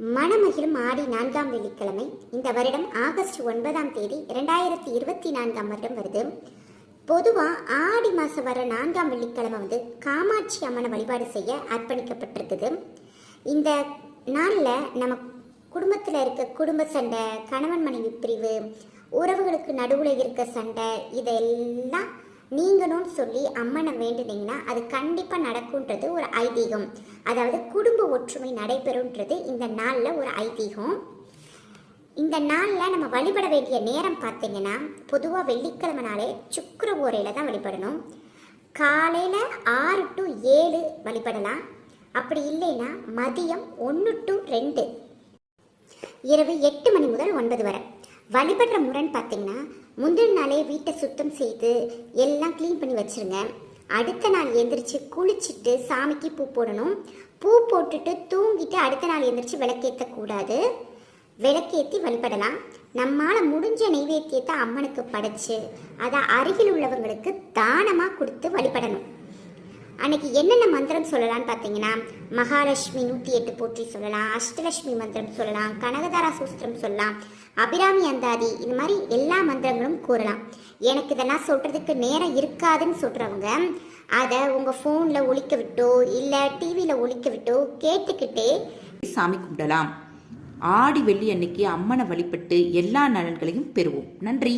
மணமகிழும் ஆடி நான்காம் வெள்ளிக்கிழமை. இந்த வருடம் ஆகஸ்ட் ஒன்பதாம் தேதி இரண்டாயிரத்தி இருபத்தி நான்காம் வருடம் வருது. பொதுவாக ஆடி மாதம் வர நான்காம் வெள்ளிக்கிழமை வந்து காமாட்சி அம்மனை வழிபாடு செய்ய அர்ப்பணிக்கப்பட்டிருக்குது. இந்த நாளில் நம்ம குடும்பத்தில் இருக்க குடும்ப சண்டை கணவன் மனைவி பிரிவு உறவுகளுக்கு நடுவில் இருக்க சண்டை இதெல்லாம் நீங்களும் சொல்லி அம்மனை வேண்டுனீங்கன்னா அது கண்டிப்பாக நடக்கும்ன்றது ஒரு ஐதீகம். அதாவது குடும்ப ஒற்றுமை நடைபெறும்ன்றது இந்த நாளில் ஒரு ஐதீகம். இந்த நாளில் நம்ம வழிபட வேண்டிய நேரம் பார்த்தீங்கன்னா பொதுவாக வெள்ளிக்கிழமை நாளே சுக்கர ஓரையில் தான் வழிபடணும். காலையில் ஆறு டு ஏழு வழிபடலாம். அப்படி இல்லைன்னா மதியம் ஒன்று டு ரெண்டு. இரவு எட்டு மணி முதல் ஒன்பது வரை. வழிபடுற முறைன்னு பார்த்தீங்கன்னா முந்தின நாளே வீட்டை சுத்தம் செய்து எல்லாம் க்ளீன் பண்ணி வச்சுருங்க. அடுத்த நாள் எந்திரிச்சு குளிச்சுட்டு சாமிக்கு பூ போடணும். பூ போட்டுட்டு தூங்கிட்டு அடுத்த நாள் எந்திரிச்சு விளக்கேற்றக்கூடாது விளக்கேற்றி வழிபடலாம். நம்மால் முடிஞ்ச நைவேத்தியத்தை அம்மனுக்கு படைச்சு அதை அருகில் உள்ளவங்களுக்கு தானமாக கொடுத்து வழிபடணும். அன்னைக்கு என்னென்ன மந்திரம் சொல்லலாம்னு பார்த்தீங்கன்னா மகாலட்சுமி நூற்றி எட்டு போற்றி சொல்லலாம் அஷ்டலட்சுமி மந்திரம் சொல்லலாம் கனகதாரா சூஸ்திரம் சொல்லலாம் அபிராமி அந்தாதி இந்த மாதிரி எல்லா மந்திரங்களும் கூறலாம். எனக்கு இதெல்லாம் சொல்கிறதுக்கு நேரம் இருக்காதுன்னு சொல்கிறவங்க அதை உங்கள் ஃபோனில் ஒழிக்க விட்டோ இல்லை டிவியில் ஒழிக்க விட்டோ கேட்டுக்கிட்டே சாமி கும்பிடலாம். ஆடி வெள்ளி அன்னைக்கு அம்மனை வழிபட்டு எல்லா நலன்களையும் பெறுவோம். நன்றி.